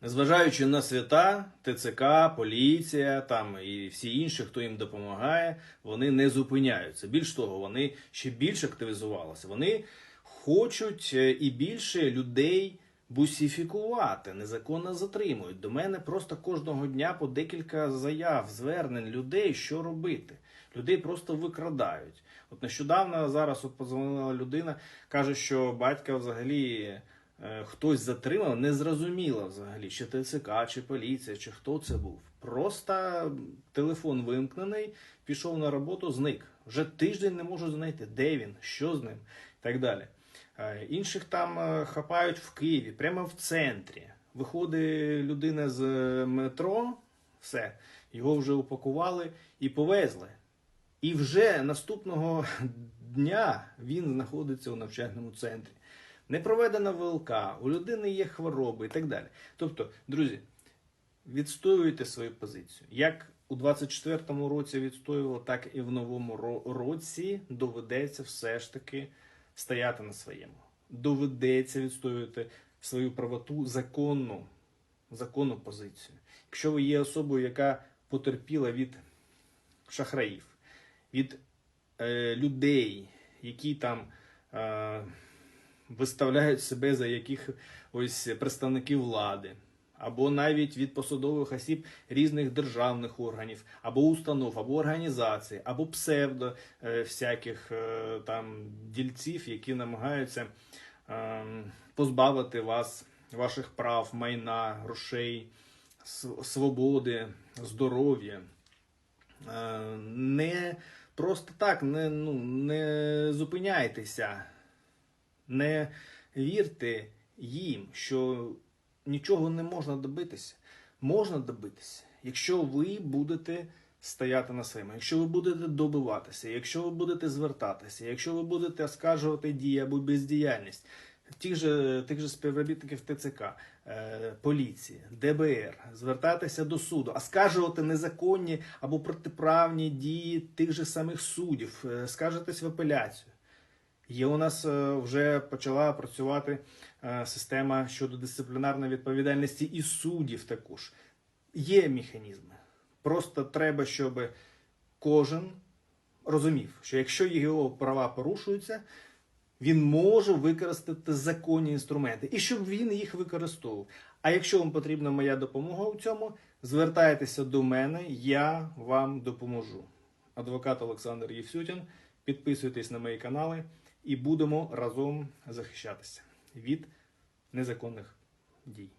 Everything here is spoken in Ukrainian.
Незважаючи на свята, ТЦК, поліція там і всі інші, хто їм допомагає, вони не зупиняються. Більш того, вони ще більше активізувалися. Вони хочуть е, і більше людей бусифікувати, незаконно затримують. До мене просто кожного дня по декілька заяв, звернень людей, що робити. Людей просто викрадають. От нещодавно зараз от подзвонила людина, каже, що батька взагалі хтось затримав, не зрозуміло взагалі, чи ТЦК, чи поліція, чи хто це був. Просто телефон вимкнений, пішов на роботу, зник. Вже тиждень не можу знайти, де він, що з ним і так далі. Е, Інших там е, хапають в Києві, прямо в центрі. Виходить людина з е, метро, все, його вже упакували і повезли. І вже наступного дня він знаходиться у навчальному центрі. Не проведена ВЛК, у людини є хвороби і так далі. Тобто, друзі, відстоюйте свою позицію. Як у 24-му році відстоювало, так і в новому році доведеться все ж таки стояти на своєму. Доведеться відстоювати свою правоту законну, законну позицію. Якщо ви є особою, яка потерпіла від шахраїв, від е, людей, які там е, виставляють себе за яких ось представників влади, або навіть від посадових осіб різних державних органів, або установ, або організацій, або псевдо е, всяких е, там дільців, які намагаються е, позбавити вас ваших прав, майна, грошей, свободи, здоров'я. Е, Не просто так, не, ну, не зупиняйтеся, не вірте їм, що нічого не можна добитися. Можна добитися, якщо ви будете стояти на своєму, якщо ви будете добиватися, якщо ви будете звертатися, якщо ви будете оскаржувати дії або бездіяльність тих же, тих же співробітників ТЦК, е, поліції, ДБР, звертатися до суду, оскаржувати незаконні або протиправні дії тих же самих суддів, е, скаржитись в апеляцію. Є у нас е, вже почала працювати е, система щодо дисциплінарної відповідальності і суддів також. Є механізми. Просто треба, щоб кожен розумів, що якщо його права порушуються, він може використати законні інструменти і щоб він їх використовував. А якщо вам потрібна моя допомога у цьому, звертайтеся до мене, я вам допоможу. Адвокат Олександр Євсютін. Підписуйтесь на мої канали і будемо разом захищатися від незаконних дій.